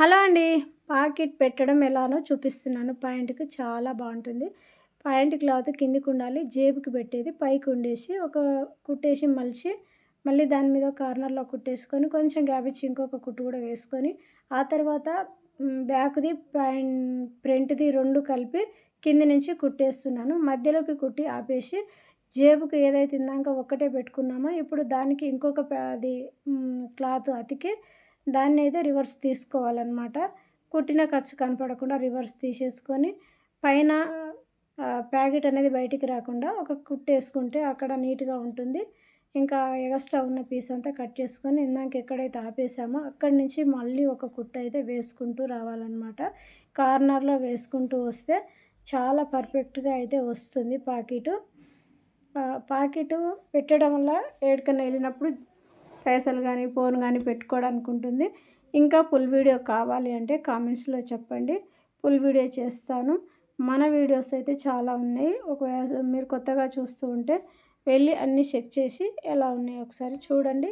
Hello అండి. Pocket పెట్టడం ఎలానో చూపిస్తున్నాను. ప్యాంటుకి చాలా బాగుంటుంది. ప్యాంట్ క్లాత్ కిందికి ఉండాలి జేబుకి పెట్టేది. పైకి ఉండేసి ఒక కుట్టేసి మలిచి మళ్ళీ దాని మీద కార్నర్లో కుట్టేసుకొని కొంచెం గ్యాప్ ఇచ్చి ఇంకొక కుట్టు కూడా వేసుకొని ఆ తర్వాత బ్యాక్ది ప్రింట్ది రెండు కలిపి కింది నుంచి కుట్టేస్తున్నాను. మధ్యలోకి కుట్టి ఆపేసి జేబుకి ఏదైతే ఇందాక ఒక్కటే పెట్టుకున్నామో ఇప్పుడు దానికి ఇంకొక అది క్లాత్ అతికి దాన్ని అయితే రివర్స్ తీసుకోవాలన్నమాట. కుట్టిన ఖర్చు కనపడకుండా రివర్స్ తీసేసుకొని పైన ప్యాకెట్ అనేది బయటికి రాకుండా ఒక కుట్టేసుకుంటే అక్కడ నీట్గా ఉంటుంది. ఇంకా ఎగస్ట్రా ఉన్న పీస్ అంతా కట్ చేసుకొని ఇందాక ఎక్కడైతే ఆపేసామో అక్కడి నుంచి మళ్ళీ ఒక కుట్టు అయితే వేసుకుంటూ రావాలన్నమాట. కార్నర్లో వేసుకుంటూ వస్తే చాలా పర్ఫెక్ట్గా అయితే వస్తుంది పాకెటు. పాకెట్ పెట్టడం వల్ల ఎక్కడికైనా వెళ్ళినప్పుడు పైసలు కానీ ఫోన్ కానీ పెట్టుకోవడానికి ఉంటుంది ఇంకా ఫుల్ వీడియో కావాలి అంటే కామెంట్స్లో చెప్పండి. ఫుల్ వీడియో చేస్తాను. మన వీడియోస్ అయితే చాలా ఉన్నాయి. ఒకవేళ మీరు కొత్తగా చూస్తూ ఉంటే వెళ్ళి అన్నీ చెక్ చేసి ఎలా ఉన్నాయో ఒకసారి చూడండి.